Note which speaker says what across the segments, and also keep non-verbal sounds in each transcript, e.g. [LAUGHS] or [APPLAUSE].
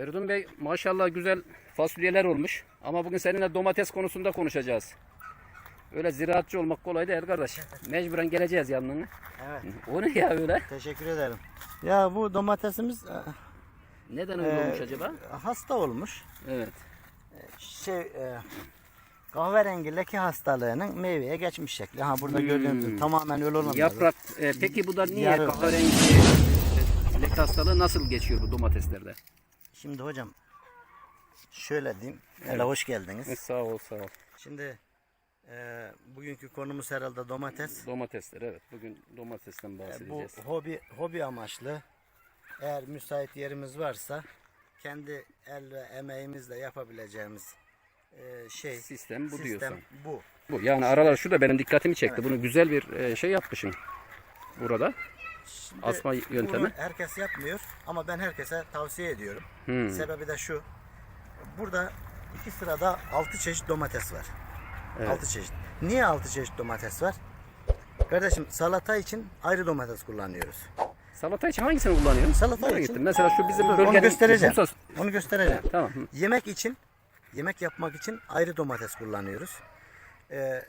Speaker 1: Feridun Bey maşallah güzel fasulyeler olmuş. Ama bugün seninle domates konusunda konuşacağız. Öyle ziraatçı olmak kolay değil kardeş. Mecburen geleceğiz yanına.
Speaker 2: Evet.
Speaker 1: O ne ya öyle?
Speaker 2: Teşekkür ederim. Ya bu domatesimiz e,
Speaker 1: Neden öyle
Speaker 2: e,
Speaker 1: olmuş acaba?
Speaker 2: hasta olmuş.
Speaker 1: Evet.
Speaker 2: Şey e, kahverengi leke hastalığının meyveye geçmiş şekli. Ha burada gördüğünüz gibi tamamen öyle olmadı.
Speaker 1: Yaprak. e, peki bu da niye
Speaker 2: Yarı-
Speaker 1: kahverengi e, leke hastalığı nasıl geçiyor bu domateslerde?
Speaker 2: Şimdi hocam şöyle diyeyim. Hele hoş geldiniz.
Speaker 1: E, [LAUGHS] sağ ol sağ ol.
Speaker 2: Şimdi e, bugünkü konumuz herhalde domates.
Speaker 1: Domatesler evet. Bugün domatesten
Speaker 2: E, bu
Speaker 1: bahsedeceğiz.
Speaker 2: hobi hobi amaçlı eğer müsait yerimiz varsa kendi el ve emeğimizle yapabileceğimiz e, şey
Speaker 1: Sistem bu
Speaker 2: sistem
Speaker 1: diyorsun.
Speaker 2: bu.
Speaker 1: Bu yani aralar şu da benim dikkatimi çekti. Bunu güzel bir e, şey yapmışsın. Burada.
Speaker 2: Şimdi
Speaker 1: Asma yöntemi.
Speaker 2: Bunu herkes yapmıyor ama ben herkese tavsiye ediyorum.
Speaker 1: Hmm.
Speaker 2: Sebebi de şu. Burada iki sırada altı çeşit domates var. Altı çeşit. Niye altı çeşit domates var? Kardeşim salata için ayrı domates kullanıyoruz.
Speaker 1: Salata için hangisini kullanıyorsun?
Speaker 2: Salata
Speaker 1: Nereye
Speaker 2: için-
Speaker 1: gittin? Mesela şu bizim bölgenin
Speaker 2: onu göstereceğim.
Speaker 1: Bursa-
Speaker 2: Onu göstereceğim.
Speaker 1: Tamam.
Speaker 2: Yemek için, yemek yapmak için ayrı domates kullanıyoruz. Ee,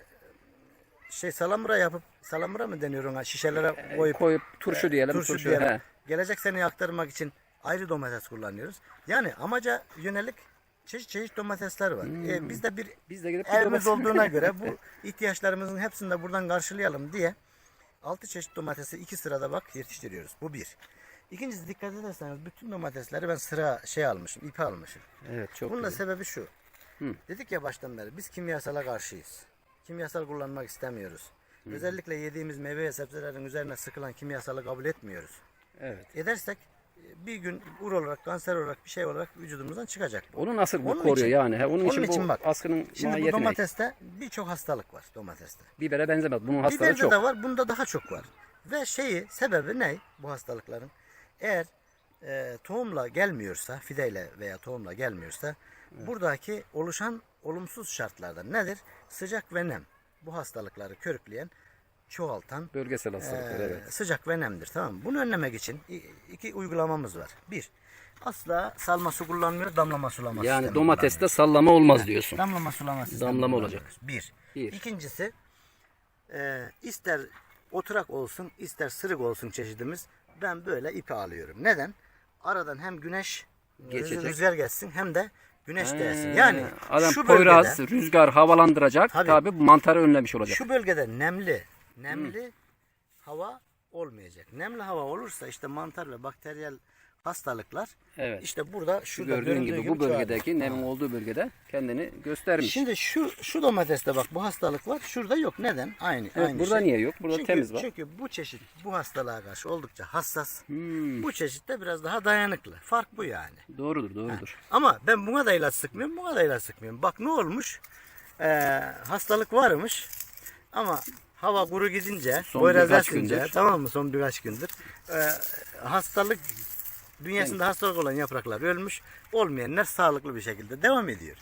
Speaker 2: şey salamura yapıp, salamura mı deniyor ona? Şişelere koyup
Speaker 1: Koyup turşu diyelim.
Speaker 2: turşu,
Speaker 1: Turşu,
Speaker 2: diyelim.
Speaker 1: he.
Speaker 2: Gelecek seneye aktarmak için ayrı domates kullanıyoruz. Yani amaca yönelik çeşit çeşit domatesler var.
Speaker 1: Hmm.
Speaker 2: Ee, biz de bir
Speaker 1: Biz de gidip
Speaker 2: evimiz olduğuna göre bu [LAUGHS] ihtiyaçlarımızın hepsini de buradan karşılayalım diye altı çeşit domatesi iki sırada bak yetiştiriyoruz. Bu bir. İkincisi dikkat ederseniz bütün domatesleri ben sıra şey almışım, ipi almışım.
Speaker 1: Evet çok
Speaker 2: Bunun da sebebi şu.
Speaker 1: Hı.
Speaker 2: Dedik ya baştan beri biz kimyasala karşıyız. Kimyasal kullanmak istemiyoruz. Özellikle yediğimiz meyve ve sebzelerin üzerine sıkılan kimyasalı kabul etmiyoruz.
Speaker 1: Evet.
Speaker 2: Edersek e, bir gün ur olarak, kanser olarak bir şey olarak vücudumuzdan çıkacak. bu.
Speaker 1: Onu nasıl bu
Speaker 2: Onun
Speaker 1: koruyor
Speaker 2: için-
Speaker 1: yani? He, onun,
Speaker 2: onun
Speaker 1: için,
Speaker 2: için
Speaker 1: bu
Speaker 2: bak,
Speaker 1: askının
Speaker 2: Şimdi bu domateste birçok hastalık var domateste.
Speaker 1: Bibere benzemez. Bunun hastalığı
Speaker 2: Biberde
Speaker 1: çok.
Speaker 2: de var, bunda daha çok var. Ve şeyi, sebebi ne bu hastalıkların? Eğer e, tohumla gelmiyorsa, fideyle veya tohumla gelmiyorsa, buradaki oluşan olumsuz şartlardan nedir? Sıcak ve nem. Bu hastalıkları körükleyen, çoğaltan
Speaker 1: Bölgesel hastalıklar
Speaker 2: e,
Speaker 1: evet.
Speaker 2: sıcak ve nemdir. Tamam mı? Bunu önlemek için iki uygulamamız var. Bir, asla salma su kullanmıyoruz, damlama sulama
Speaker 1: Yani domateste sallama olmaz diyorsun.
Speaker 2: Damlama sulama sistemi
Speaker 1: Damlama olacak.
Speaker 2: Bir.
Speaker 1: Bir.
Speaker 2: İkincisi e, ister oturak olsun ister sırık olsun çeşidimiz ben böyle ipi alıyorum. Neden? Aradan hem güneş
Speaker 1: Geçecek.
Speaker 2: rüzgar geçsin hem de güneş değsin. Yani
Speaker 1: adam
Speaker 2: şu
Speaker 1: Poyraz,
Speaker 2: bölgede,
Speaker 1: rüzgar havalandıracak.
Speaker 2: Tabii.
Speaker 1: Tabii bu mantarı önlemiş olacak.
Speaker 2: şu bölgede nemli nemli hava olmayacak. Nemli hava olursa işte mantar ve bakteriyel hastalıklar
Speaker 1: Evet.
Speaker 2: işte burada
Speaker 1: Şu gördüğün
Speaker 2: göründüğü
Speaker 1: gibi bu bölgedeki nemin olduğu bölgede kendini göstermiş.
Speaker 2: Şimdi şu şu domateste bak bu hastalık var. Şurada yok. Neden? Aynı
Speaker 1: Evet,
Speaker 2: aynı
Speaker 1: burada
Speaker 2: şey.
Speaker 1: niye yok? Burada
Speaker 2: çünkü,
Speaker 1: temiz var.
Speaker 2: Çünkü bu çeşit bu hastalığa karşı oldukça hassas.
Speaker 1: Hmm,
Speaker 2: Bu çeşit de biraz daha dayanıklı. Fark bu yani.
Speaker 1: doğrudur, doğrudur.
Speaker 2: Ama ben buna da ilaç sıkmıyorum, buna da ilaç sıkmıyorum. Bak ne olmuş? Ee, hastalık varmış ama hava kuru gidince,
Speaker 1: Son
Speaker 2: boyraz
Speaker 1: gündür.
Speaker 2: tamam mı? Son birkaç gündür. ee, hastalık dünyasında hastalık olan yapraklar ölmüş, olmayanlar sağlıklı bir şekilde devam ediyor.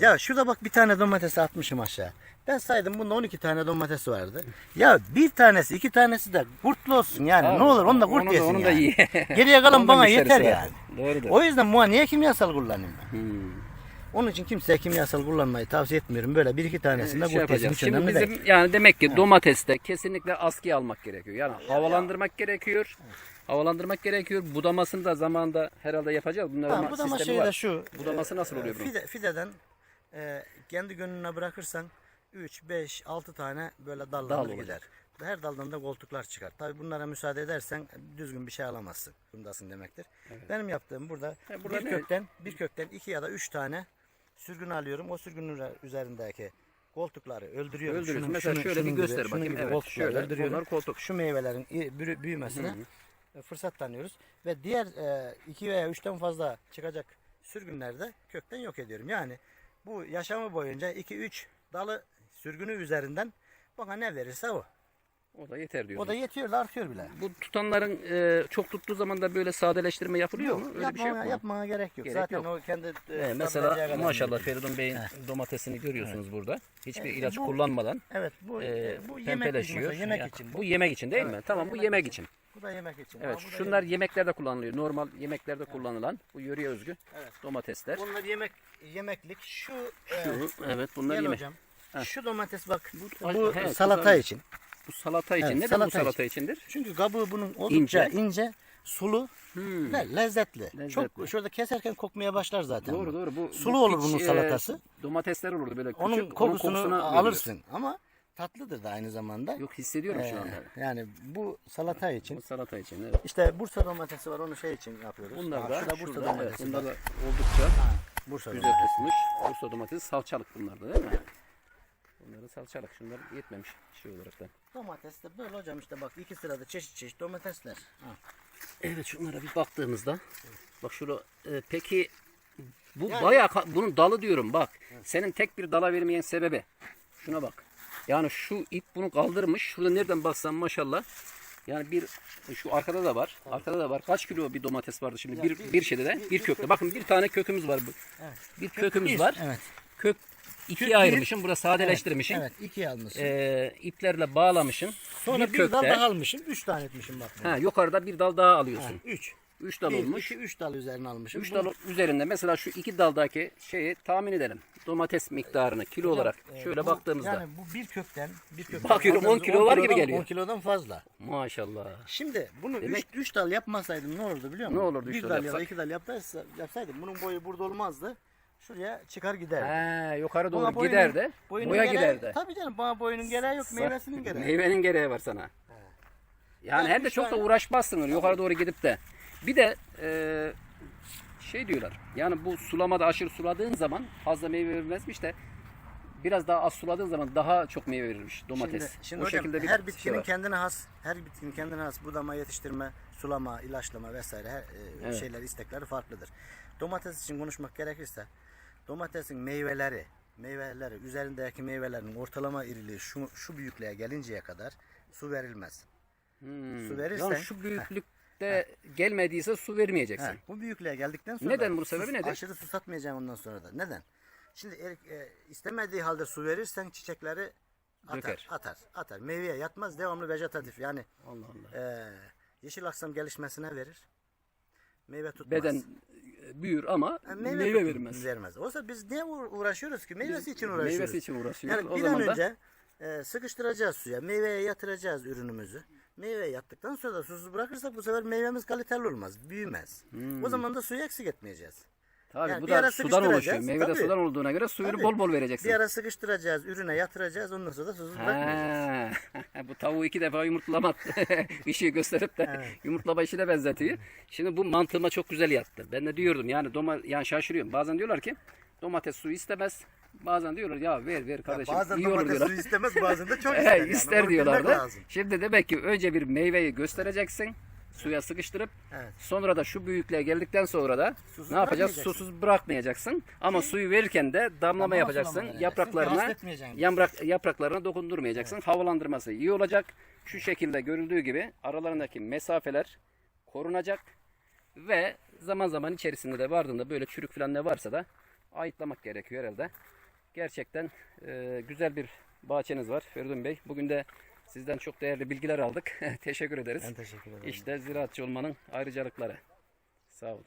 Speaker 2: Ya şurada bak bir tane domates atmışım aşağı. Ben saydım bunda 12 tane domates vardı. Ya bir tanesi iki tanesi de kurtlu olsun yani.
Speaker 1: Abi,
Speaker 2: ne olur onu da kurt
Speaker 1: onu da-
Speaker 2: yesin
Speaker 1: onu da
Speaker 2: yani.
Speaker 1: ye.
Speaker 2: Geriye kalan [LAUGHS]
Speaker 1: da
Speaker 2: bana yeter yani.
Speaker 1: Doğrudur.
Speaker 2: O yüzden muha niye kimyasal kullanayım ben?
Speaker 1: Hmm.
Speaker 2: Onun için kimseye kimyasal kullanmayı tavsiye etmiyorum. Böyle bir iki tanesinde
Speaker 1: şey
Speaker 2: kurt yesin
Speaker 1: yapacağız.
Speaker 2: hiç
Speaker 1: Şimdi
Speaker 2: önemli
Speaker 1: bizim
Speaker 2: değil.
Speaker 1: yani demek ki domateste kesinlikle askıya almak gerekiyor. Yani havalandırmak gerekiyor. Havalandırmak gerekiyor. Budamasını da zamanında herhalde yapacağız. Bunların
Speaker 2: Ha, bu da ama
Speaker 1: sistemi
Speaker 2: şey
Speaker 1: var.
Speaker 2: de şu.
Speaker 1: Budaması nasıl oluyor bunun?
Speaker 2: Fide, fideden e, kendi gönlüne bırakırsan 3, 5, 6 tane böyle dallanır
Speaker 1: Dal
Speaker 2: gider. Her daldan da koltuklar çıkar. Tabi bunlara müsaade edersen düzgün bir şey alamazsın. Bundasın demektir. Benim yaptığım burada,
Speaker 1: Ha, burada
Speaker 2: bir
Speaker 1: ne?
Speaker 2: kökten bir kökten iki ya da üç tane sürgün alıyorum. O sürgünün üzerindeki koltukları öldürüyorum.
Speaker 1: Öldürüyorsun.
Speaker 2: Şunun-
Speaker 1: Mesela
Speaker 2: şunun-
Speaker 1: şöyle bir
Speaker 2: şunun
Speaker 1: göster
Speaker 2: gibi-
Speaker 1: bakayım. Evet, şöyle.
Speaker 2: öldürüyorum.
Speaker 1: Bunlar koltuk.
Speaker 2: Şu meyvelerin büyü- büyümesine e, fırsat tanıyoruz. Ve diğer e, iki veya üçten fazla çıkacak sürgünlerde kökten yok ediyorum. Yani bu yaşamı boyunca 2-3 dalı sürgünü üzerinden bana ne verirse o.
Speaker 1: O da yeter diyorsun.
Speaker 2: O da yetiyor da artıyor bile.
Speaker 1: Bu tutanların e, çok tuttuğu zaman da böyle sadeleştirme yapılıyor mu? Öyle
Speaker 2: yapmana,
Speaker 1: bir şey yok mu?
Speaker 2: yapmana gerek yok.
Speaker 1: Gerek
Speaker 2: Zaten
Speaker 1: yok.
Speaker 2: o kendi e, tutabileceği
Speaker 1: mesela maşallah. Feridun Bey'in domatesini görüyorsunuz burada. Hiçbir
Speaker 2: Evet,
Speaker 1: ilaç
Speaker 2: bu-
Speaker 1: kullanmadan
Speaker 2: Evet bu,
Speaker 1: e,
Speaker 2: e, bu yemek için, yemek için.
Speaker 1: Bu yemek için değil mi? Tamam bu yemek için.
Speaker 2: Bu da yemek için.
Speaker 1: Evet
Speaker 2: Aa,
Speaker 1: şunlar yemeklerde kullanılıyor. Normal yemeklerde kullanılan bu yöreye özgü
Speaker 2: Evet.
Speaker 1: domatesler.
Speaker 2: Bunlar yemek yemeklik. Şu, e,
Speaker 1: Şu, evet bunlar
Speaker 2: gel
Speaker 1: yemek.
Speaker 2: hocam. Şu domates bak. Bu,
Speaker 1: Bu- he,
Speaker 2: salata için.
Speaker 1: Bu salata için.
Speaker 2: Evet,
Speaker 1: Neden
Speaker 2: salata
Speaker 1: bu salata içindir?
Speaker 2: Çünkü kabuğu bunun oldukça
Speaker 1: İnce.
Speaker 2: ince, sulu
Speaker 1: Hmm.
Speaker 2: ve lezzetli.
Speaker 1: Lezzetli.
Speaker 2: Çok şurada keserken kokmaya başlar zaten.
Speaker 1: Doğru
Speaker 2: bu.
Speaker 1: doğru. Bu
Speaker 2: Sulu
Speaker 1: bu
Speaker 2: olur bunun
Speaker 1: e,
Speaker 2: salatası.
Speaker 1: domatesler olurdu böyle küçük.
Speaker 2: Onun kokusunu,
Speaker 1: veriyor.
Speaker 2: alırsın ama tatlıdır da aynı zamanda.
Speaker 1: Yok hissediyorum şu
Speaker 2: Ee,
Speaker 1: anda.
Speaker 2: yani bu salata için.
Speaker 1: Bu salata için. Evet.
Speaker 2: İşte Bursa domatesi var onu şey için yapıyoruz.
Speaker 1: Bunlar
Speaker 2: Ha,
Speaker 1: da
Speaker 2: şurada Bursa
Speaker 1: şurada, evet,
Speaker 2: domatesi.
Speaker 1: bunlar
Speaker 2: var.
Speaker 1: da oldukça
Speaker 2: Ha, Bursa
Speaker 1: güzel tutmuş. Bursa domatesi salçalık bunlar da değil mi? Bunlar da salçalık. Şunlar yetmemiş şey olarak da.
Speaker 2: Domates de böyle hocam işte bak iki sırada çeşit çeşit domatesler. Ha.
Speaker 1: Evet şunlara bir baktığımızda bak şurada e, peki bu
Speaker 2: Yani-
Speaker 1: bayağı bunun dalı diyorum bak. Senin tek bir dala vermeyen sebebi. Şuna bak. Yani şu ip bunu kaldırmış. Şurada nereden baksan maşallah. Yani bir şu arkada da var. Arkada da var. Kaç kilo bir domates vardı şimdi? bir,
Speaker 2: bir-
Speaker 1: bir, şeyde de
Speaker 2: bir-
Speaker 1: bir, kökte.
Speaker 2: kök-
Speaker 1: Bakın bir tane kökümüz var. bu.
Speaker 2: Evet.
Speaker 1: Bir kökümüz
Speaker 2: Bir,
Speaker 1: var.
Speaker 2: Evet.
Speaker 1: Kök ikiye
Speaker 2: bir-
Speaker 1: ayırmışım. Burada sadeleştirmişim.
Speaker 2: Evet ikiye almışsın.
Speaker 1: Ee, iplerle bağlamışım.
Speaker 2: Sonra bir,
Speaker 1: kökte.
Speaker 2: dal daha almışım. Üç tane etmişim bak.
Speaker 1: Ha, yukarıda bir dal daha alıyorsun.
Speaker 2: Üç.
Speaker 1: Üç dal
Speaker 2: Bir,
Speaker 1: olmuş.
Speaker 2: iki, üç dal üzerine almışım.
Speaker 1: Üç dal üzerinde mesela şu iki daldaki şeyi tahmin edelim. Domates miktarını kilo olarak
Speaker 2: e,
Speaker 1: şöyle
Speaker 2: bu-
Speaker 1: baktığımızda.
Speaker 2: Yani bu bir kökten bir kökten.
Speaker 1: Bakıyorum, on
Speaker 2: aldığımız
Speaker 1: kilo var gibi geliyor.
Speaker 2: 10 kilodan fazla.
Speaker 1: Maşallah.
Speaker 2: Şimdi bunu
Speaker 1: Demek-
Speaker 2: üç, üç dal yapmasaydım ne olurdu biliyor musun?
Speaker 1: Ne olurdu üç
Speaker 2: Bir
Speaker 1: dal
Speaker 2: dal ya da iki dal yapsaydım bunun boyu burada olmazdı. Şuraya çıkar giderdi.
Speaker 1: He, yukarı doğru
Speaker 2: boyunun-
Speaker 1: gider de
Speaker 2: boyunun
Speaker 1: boya
Speaker 2: gereği-
Speaker 1: gider de.
Speaker 2: Tabii canım bana boyunun gereği yok meyvesinin gereği.
Speaker 1: Meyvenin gereği var sana. Yani
Speaker 2: Yani
Speaker 1: hem de çok da uğraşmazsın öyle yukarı doğru gidip de. Bir de e, şey diyorlar. Yani bu sulamada aşırı suladığın zaman fazla meyve vermezmiş de biraz daha az suladığın zaman daha çok meyve verirmiş domates.
Speaker 2: Şimdi, şimdi
Speaker 1: o
Speaker 2: hocam
Speaker 1: şekilde bir
Speaker 2: her
Speaker 1: şey
Speaker 2: bitkinin
Speaker 1: var.
Speaker 2: kendine has, her bitkinin kendine has budama, yetiştirme, sulama, ilaçlama vesaire her, e,
Speaker 1: Evet.
Speaker 2: şeyler, istekleri farklıdır. Domates için konuşmak gerekirse domatesin meyveleri, meyveleri, üzerindeki meyvelerin ortalama iriliği şu, şu büyüklüğe gelinceye kadar su verilmez.
Speaker 1: Hmm.
Speaker 2: su verirsen-
Speaker 1: Yani şu büyüklükte gelmediyse su vermeyeceksin.
Speaker 2: He, bu büyüklüğe geldikten sonra
Speaker 1: Neden bunun sebebi nedir?
Speaker 2: Aşırı susatmayacaksın ondan sonra da. Neden? Şimdi erik, e, istemediği halde su verirsen çiçekleri atar,
Speaker 1: Döker.
Speaker 2: atar, atar. Meyveye yatmaz, devamlı vejetatif. Yani
Speaker 1: Allah Allah.
Speaker 2: e, yeşil aksam gelişmesine verir. Meyve tutmaz.
Speaker 1: Beden büyür ama meyve,
Speaker 2: tut-
Speaker 1: vermez.
Speaker 2: Vermez. Oysa biz uğra- uğraşıyoruz ki? Meyvesi için uğraşıyoruz.
Speaker 1: Meyvesi için uğraşıyoruz.
Speaker 2: Yani
Speaker 1: o
Speaker 2: bir
Speaker 1: zaman
Speaker 2: an
Speaker 1: da
Speaker 2: önce e, sıkıştıracağız suya. Meyveye yatıracağız ürünümüzü. Meyveye yattıktan sonra da susuz bırakırsak bu sefer meyvemiz kaliteli olmaz. Büyümez.
Speaker 1: Hmm.
Speaker 2: O zaman da suyu eksik etmeyeceğiz.
Speaker 1: Tabii
Speaker 2: yani
Speaker 1: bu
Speaker 2: bir ara
Speaker 1: da sudan
Speaker 2: sıkıştıracağız,
Speaker 1: oluşuyor. Meyve de
Speaker 2: tabii.
Speaker 1: sudan olduğuna göre suyunu
Speaker 2: Tabii.
Speaker 1: bol bol vereceksin.
Speaker 2: Bir ara sıkıştıracağız, ürüne yatıracağız. Ondan sonra da susuz bırakmayacağız.
Speaker 1: Ha, [LAUGHS] bu tavuğu iki defa yumurtlama [LAUGHS] şey gösterip de yumurtlama işine benzetiyor. Şimdi bu mantığıma çok güzel yattı. Ben de diyordum yani doma yani şaşırıyorum. Bazen diyorlar ki domates suyu istemez. Bazen diyorlar ya ver ver kardeşim
Speaker 2: Bazen
Speaker 1: iyi olur
Speaker 2: domates
Speaker 1: diyorlar.
Speaker 2: suyu istemez, bazen de [LAUGHS] çok
Speaker 1: He,
Speaker 2: ister. yani.
Speaker 1: ister
Speaker 2: Onu
Speaker 1: diyorlar
Speaker 2: bilmek lazım.
Speaker 1: Şimdi demek ki önce bir meyveyi göstereceksin. Suya sıkıştırıp
Speaker 2: Evet.
Speaker 1: sonra da şu büyüklüğe geldikten sonra da
Speaker 2: Susuz
Speaker 1: ne yapacağız? Susuz bırakmayacaksın. Ama suyu verirken de damlama
Speaker 2: Damlama
Speaker 1: yapacaksın. Yapraklarına yaprak, yapraklarına dokundurmayacaksın. Havalandırması iyi olacak. Şu şekilde görüldüğü gibi aralarındaki mesafeler korunacak ve zaman zaman içerisinde de vardığında böyle çürük falan ne varsa da ayıtlamak gerekiyor herhalde. Gerçekten e, güzel bir bahçeniz var Feridun Bey. Bugün de sizden çok değerli bilgiler aldık. [LAUGHS] Teşekkür ederiz.
Speaker 2: Ben teşekkür ederim.
Speaker 1: İşte ziraatçı olmanın ayrıcalıkları. Sağ olun.